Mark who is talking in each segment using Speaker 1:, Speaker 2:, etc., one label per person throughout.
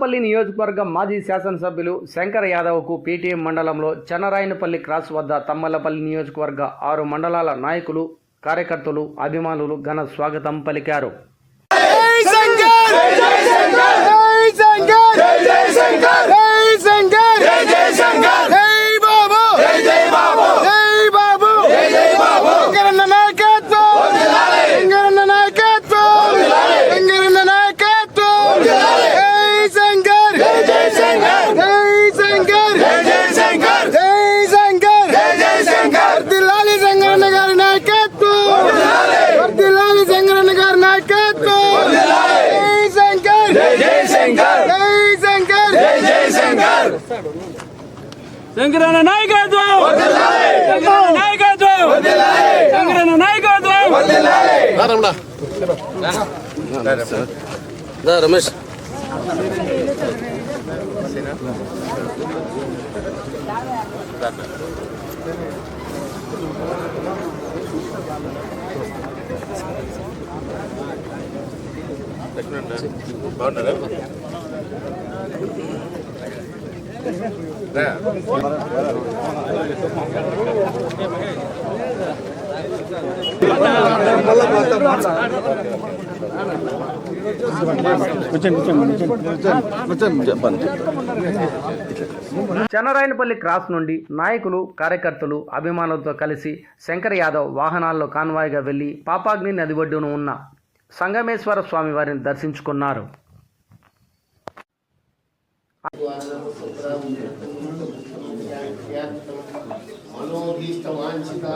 Speaker 1: తమ్మలపల్లి నియోజకవర్గం మాజీ శాసనసభ్యులు శంకర్ యాదవ్కు పీటీఎం మండలంలో చెన్నరాయనపల్లి క్రాస్ వద్ద తమ్మలపల్లి నియోజకవర్గ ఆరు మండలాల నాయకులు కార్యకర్తలు అభిమానులు ఘన స్వాగతం పలికారు.
Speaker 2: జై శంకర్ జై శంకర్ జై శంకర్ జై శంకర్ జై శంకర్ జై శంకర్ జై బాబు జై జై బాబు జై బాబు జై జై బాబు శంకరన్న నాయకత్వం శంకరన్న నాయకత్వం శంకరన్న నాయకత్వం జై శంకర్ జై జై శంకర్ జై శంకర్ జై జై శంకర్ జై శంకర్ జై జై శంకర్ వర్ధిల్లాలి శంకరన్న గారి నాయకత్వం వర్ధిల్లాలి శంకరన్న గారి నాయకత్వం జై శంకర్ జై జై శంకర్ జై శంకర్ జై జై
Speaker 3: శంకరన్న నాయకత్వం! శంకరన్న నాయకత్వం! శంకరన్న నాయకత్వం!
Speaker 4: రమేష్. బాగున్నారా?
Speaker 1: చెన్నరాయనపల్లి క్రాస్ నుండి నాయకులు కార్యకర్తలు అభిమానులతో కలిసి శంకర్ యాదవ్ వాహనాల్లో కాన్వాయ్గా వెళ్ళి పాపాగ్ని నది ఒడ్డున ఉన్న సంగమేశ్వర స్వామి వారిని దర్శించుకున్నారు.
Speaker 5: విష్ణువల్లభాయ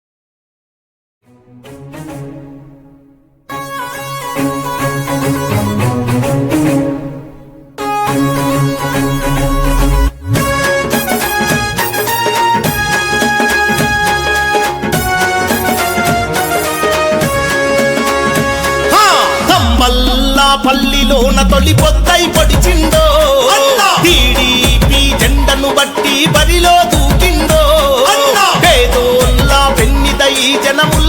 Speaker 6: తొలి పొద్దై పొడిచిందో? టీడీపీ జెండను బట్టి బరిలో దూకిందో? పేదోల్లా పెన్నిదై జనముల్లో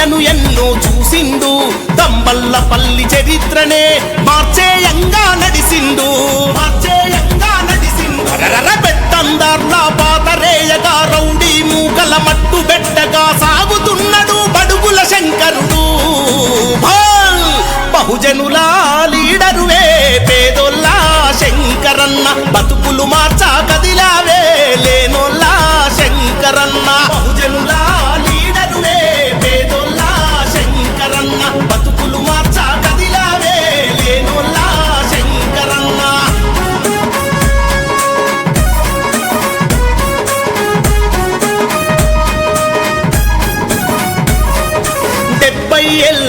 Speaker 6: కన్నీళ్ళను ఎన్నో చూసిండు. దంబల్ల పల్లి చరిత్రనే మార్చేయంగా నడిసిండు. మార్చేయంగా నడిసిండు. అరరర పెత్తందార్ల పాతరేయగా రౌడీ మూకల మట్టు బెట్టగా సాగుతున్నాడు బడుగుల శంకరుడు. భాల్! బహుజనుల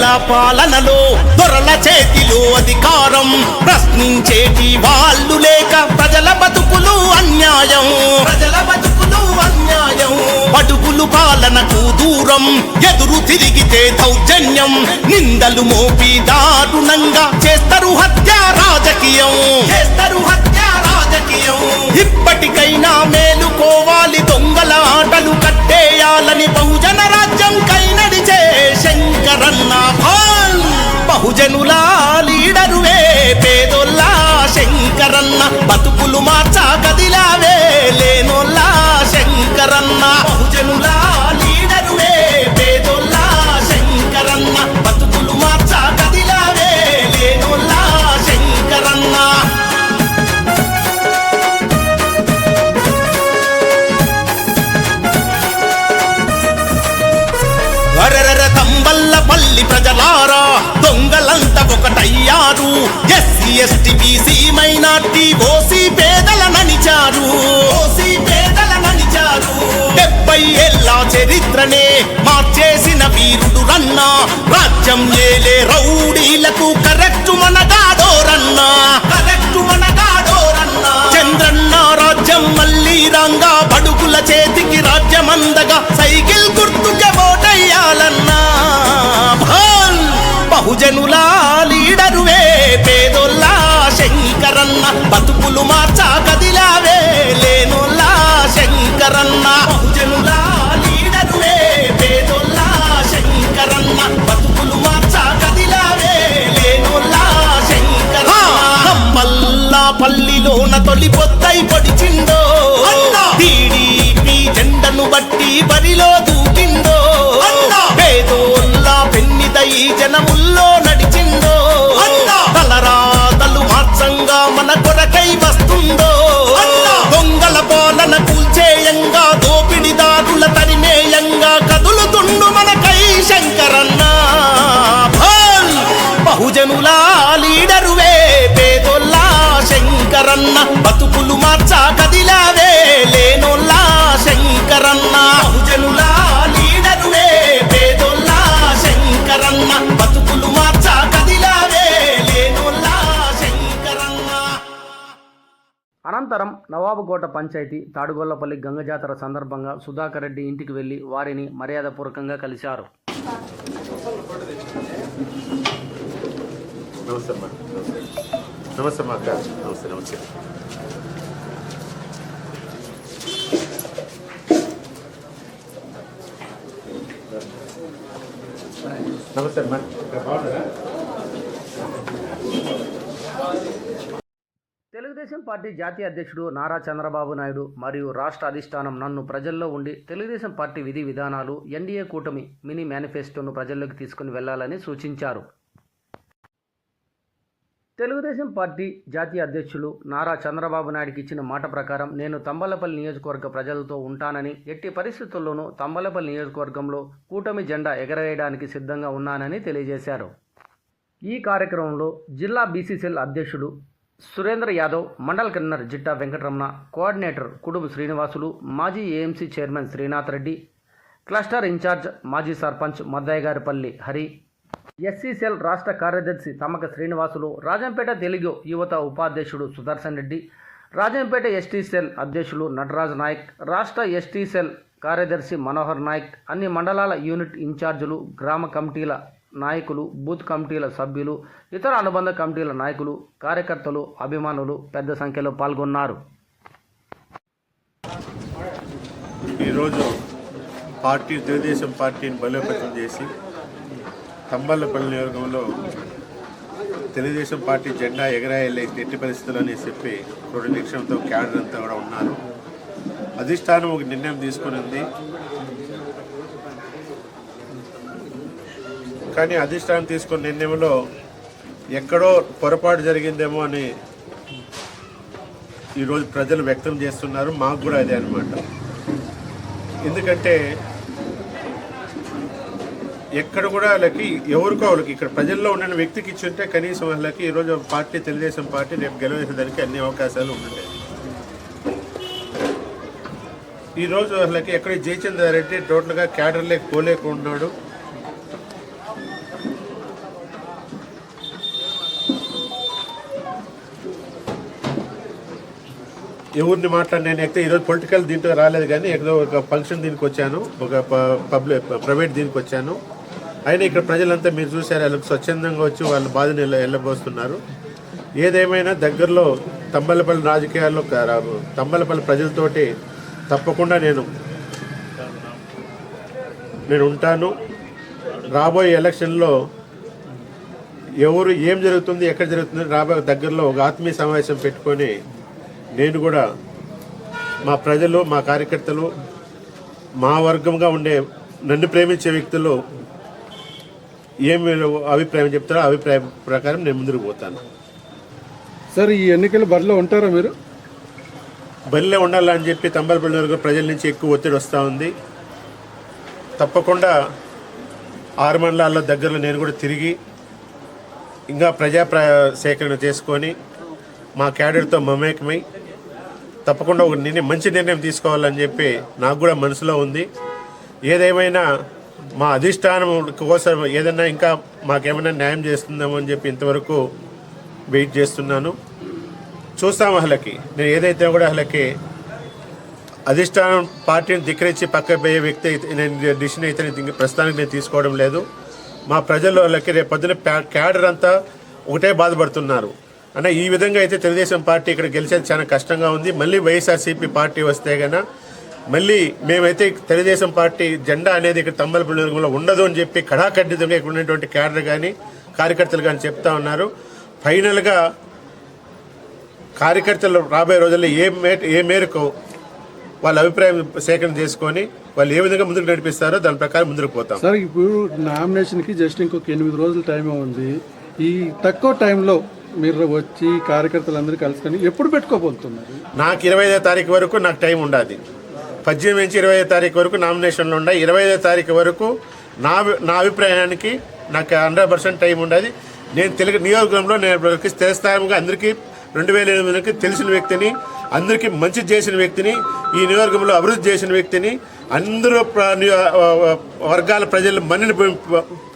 Speaker 6: డెబ్బై పాలనలో దొరల చేతిలో అధికారం. ప్రశ్నించేటి వాళ్ళు లేక ప్రజల బతుకులు అన్యాయం. ప్రజల బతుకులు అన్యాయం. బతుకులు పాలనకు దూరం. ఎదురు తిరిగితే దౌర్జన్యం. నిందలు మోపి దారుణంగా చేస్తారు హత్య రాజకీయం. చేస్తారు హత్య రాజకీయం. ఇప్పటికైనా మేలుకోవాలి దొంగల ఆటలు కట్టేయాలని బహుజన ఒకటయ్యారు. SC ST BC minority OC పేదల నడిచారు. ఓసీ పేదల నడిచారు. డెబ్బై ఏళ్ళ చరిత్రనే మార్చేసిన వీరుడు రన్నా. రాజ్యం ఏలే రౌడీలకు కరెక్ట్ మనగాడోరన్నా కరెక్ట్ మన తొలి పొద్దై పొడిచిండో టీడీపీ జెండను బట్టి బరిలో దూకిందో? పేదోల్లా పెన్నిదై జనముల్లో నడిచిందో? తలరాతలు మార్చంగా మన కొరకై వస్తుందో? దొంగల పాలన కూల్చేయంగా దోపిడిదారుల తరిమేయంగా కదులుతుండు మనకై శంకరన్న. బహుజనుల లీడరువే పేదోల్లా శంకరన్న. బతుకులు మార్చా కదిలావే లేనోల్లా శంకరన్న. బహుజనుల లీడరువే పేదోల్లా శంకరన్న. బతుకులు మార్చా కదిలావే లేనోల్లా శంకరన్న.
Speaker 1: అనంతరం నవాబుకోట పంచాయతీ తాడుగొల్లపల్లి గంగ జాతర సందర్భంగా సుధాకర్ రెడ్డి ఇంటికి వెళ్ళి వారిని మర్యాదపూర్వకంగా కలిశారు.
Speaker 4: నమస్తే. నమస్తే మా అక్క. నమస్తే నమస్తే. నమస్తే అమ్మా. బాగున్నారా
Speaker 1: తెలుగుదేశం పార్టీ జాతీయ అధ్యక్షుడు నారా చంద్రబాబు నాయుడు మరియు రాష్ట్ర అధిష్టానం నన్ను ప్రజల్లో ఉండి తెలుగుదేశం పార్టీ విధి విధానాలు ఎన్డీఏ కూటమి మినీ మేనిఫెస్టోను ప్రజల్లోకి తీసుకుని వెళ్ళాలని సూచించారు. తెలుగుదేశం పార్టీ జాతీయ అధ్యక్షులు నారా చంద్రబాబు నాయుడికి ఇచ్చిన మాట ప్రకారం నేను తంబలపల్లి నియోజకవర్గ ప్రజలతో ఉంటానని ఎట్టి పరిస్థితుల్లోనూ తంబలపల్లి నియోజకవర్గంలో కూటమి జెండా ఎగరవేయడానికి సిద్ధంగా ఉన్నానని తెలియజేశారు. ఈ కార్యక్రమంలో జిల్లా బీసీసీఎల్ అధ్యక్షుడు సురేంద్ర యాదవ్ మండల కన్నర్ జిట్టా వెంకటరమణ కోఆర్డినేటర్ కుటుంబ శ్రీనివాసులు మాజీ AMC chairman Srinath Reddy cluster incharge మాజీ సర్పంచ్ మద్దాయగారిపల్లి హరి ఎస్సీసెల్ రాష్ట్ర కార్యదర్శి తమ్మక శ్రీనివాసులు రాజంపేట తెలుగు యువత ఉపాధ్యక్షుడు సుదర్శన్ రెడ్డి రాజంపేట ఎస్టీ సెల్ అధ్యక్షులు నటరాజ్ నాయక్ రాష్ట్ర ఎస్టీ సెల్ కార్యదర్శి మనోహర్ నాయక్ అన్ని మండలాల యూనిట్ ఇన్ఛార్జీలు గ్రామ కమిటీల నాయకులు బూత్ కమిటీల సభ్యులు ఇతర అనుబంధ కమిటీల నాయకులు కార్యకర్తలు అభిమానులు పెద్ద సంఖ్యలో పాల్గొన్నారు.
Speaker 4: ఈరోజు పార్టీ తెలుగుదేశం పార్టీని బలోపేతం చేసి తంబళ్ళపల్లి నియోజకంలో తెలుగుదేశం పార్టీ జెండా ఎగరాయలే ఎట్టి పరిస్థితులు అని చెప్పి రెండు నిమిషంతో క్యాడర్ అంతా కూడా ఉన్నారు. అధిష్టానం ఒక నిర్ణయం తీసుకుని ఉంది. కానీ అధిష్టానం తీసుకున్న నిర్ణయంలో ఎక్కడో పొరపాటు జరిగిందేమో అని ఈరోజు ప్రజలు వ్యక్తం చేస్తున్నారు. మాకు కూడా అదే అనమాట ఎందుకంటే ఎక్కడ కూడా వాళ్ళకి ఎవరికో వాళ్ళకి ఇక్కడ ప్రజల్లో ఉన్న వ్యక్తికి ఇచ్చి ఉంటే కనీసం వాళ్ళకి ఈరోజు పార్టీ తెలుగుదేశం పార్టీ రేపు గెలవేసేదానికి అన్ని అవకాశాలు ఉంటుంటాయి ఈరోజు వాళ్ళకి ఎక్కడ జయచంద్ర రెడ్డి టోటల్గా క్యాడర్లే పోలేకున్నాడు ఎవరిని మాట్లాడి నేను ఎక్కడ ఈరోజు పొలిటికల్ దీంట్లో రాలేదు కానీ ఎక్కడో ఒక ఫంక్షన్ దీనికి వచ్చాను ఒక పబ్లిక్ ప్రైవేట్ దీనికి వచ్చాను. అయినా ఇక్కడ ప్రజలంతా మీరు చూశారు వాళ్ళకి స్వచ్ఛందంగా వచ్చి వాళ్ళ బాధను వెళ్ళబోస్తున్నారు ఏదేమైనా దగ్గరలో తంబలపల్లి రాజకీయాల్లో తంబలపల్లి ప్రజలతోటి తప్పకుండా నేను నేను ఉంటాను. రాబోయే ఎలక్షన్లో ఎవరు ఏం జరుగుతుంది ఎక్కడ జరుగుతుంది రాబోయే దగ్గరలో ఒక ఆత్మీయ సమావేశం పెట్టుకొని నేను కూడా మా ప్రజలు మా కార్యకర్తలు మా వర్గంగా ఉండే నన్ను ప్రేమించే వ్యక్తులు ఏమి అభిప్రాయం చెప్తారో అభిప్రాయం ప్రకారం నేను ముందుకు పోతాను.
Speaker 2: సార్ ఈ ఎన్నికల బరిలో ఉంటారా మీరు?
Speaker 4: బరిలో ఉండాలని చెప్పి తంబలపల్లి వరకు ప్రజల నుంచి ఎక్కువ ఒత్తిడి వస్తూ ఉంది. తప్పకుండా ఆరు మండలాల్లో దగ్గరలో నేను కూడా తిరిగి ఇంకా ప్రజా ప్ర సేకరణ చేసుకొని మా క్యాడర్తో మమేకమై తప్పకుండా ఒక నిర్ణయం మంచి నిర్ణయం తీసుకోవాలని చెప్పి నాకు కూడా మనసులో ఉంది. ఏదేమైనా మా అధిష్టానం కోసం ఏదైనా ఇంకా మాకేమైనా న్యాయం చేస్తుందేమో అని చెప్పి ఇంతవరకు వెయిట్ చేస్తున్నాను. చూస్తాం అసలకి. నేను ఏదైతే కూడా వాళ్ళకి అధిష్టానం పార్టీని ధిక్కరించి పక్క పోయే వ్యక్తి అయితే నేను డిసిషన్ అయితే నేను ప్రస్తుతానికి నేను తీసుకోవడం లేదు. మా ప్రజలు వాళ్ళకి రేపు పొద్దున ప్యా- క్యాడర్ అంతా ఒకటే బాధపడుతున్నారు. అంటే ఈ విధంగా అయితే తెలుగుదేశం పార్టీ ఇక్కడ గెలిచేది చాలా కష్టంగా ఉంది. మళ్ళీ వైఎస్ఆర్సీపీ పార్టీ వస్తే కనుక మళ్ళీ మేమైతే తెలుగుదేశం పార్టీ జెండా అనేది ఇక్కడ తంబలపల్లిలో ఉండదు అని చెప్పి కడాఖండితంగా ఇక్కడ ఉన్నటువంటి క్యాడర్ కానీ కార్యకర్తలు కానీ చెప్తా ఉన్నారు. ఫైనల్గా కార్యకర్తలు రాబోయే రోజుల్లో ఏ మే ఏ మేరకు వాళ్ళ అభిప్రాయం సేకరణ చేసుకొని వాళ్ళు ఏ విధంగా ముందుకు నడిపిస్తారో దాని ప్రకారం ముందుకు పోతాం.
Speaker 2: సార్ ఇప్పుడు నామినేషన్కి జస్ట్ ఇంకొక ఎనిమిది రోజుల టైం ఉంది. ఈ తక్కువ టైంలో మీరు వచ్చి కార్యకర్తలందరూ కలుసుకొని ఎప్పుడు పెట్టుకోబోతున్నారు?
Speaker 4: నాకు ఇరవై ఐదో తారీఖు వరకు నాకు టైం ఉండాలి పద్దెనిమిది నుంచి ఇరవై తారీఖు వరకు నామినేషన్లు ఉన్నాయి. ఇరవై ఐదో తారీఖు వరకు నా నా అభిప్రాయానికి నాకు హండ్రెడ్ పర్సెంట్ టైం ఉండదు. నేను తెలుగు నియోజకవర్గంలో నేను స్థిరస్థాయిగా అందరికీ రెండు వేల ఎనిమిదికి తెలిసిన వ్యక్తిని అందరికీ మంచి చేసిన వ్యక్తిని ఈ నియోజకవర్గంలో అభివృద్ధి చేసిన వ్యక్తిని అందరూ వర్గాల ప్రజలు మన్నిని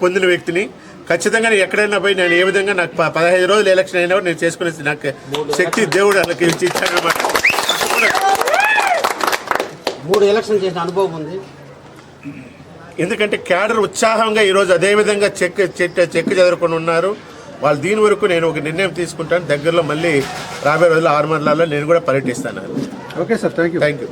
Speaker 4: పొందిన వ్యక్తిని ఖచ్చితంగా నేను ఎక్కడైనా పోయి నేను ఏ విధంగా నాకు పదహైదు రోజులు ఎలక్షన్ అయినా నేను చేసుకునే నాకు శక్తి దేవుడు వాళ్ళకి ఇచ్చి ఇచ్చాడనమాట
Speaker 5: మూడు ఎలక్షన్ చేసిన అనుభవం ఉంది.
Speaker 4: ఎందుకంటే క్యాడర్ ఉత్సాహంగా ఈరోజు అదే విధంగా చెక్ చెక్ చెక్ చదువుకొని ఉన్నారు. వాళ్ళు దీని వరకు నేను ఒక నిర్ణయం తీసుకుంటాను. దగ్గరలో మళ్ళీ రాబోయే రోజుల్లో ఆరు మండలాల్లో నేను కూడా పర్యటిస్తాను.
Speaker 2: Okay sir thank you
Speaker 4: thank you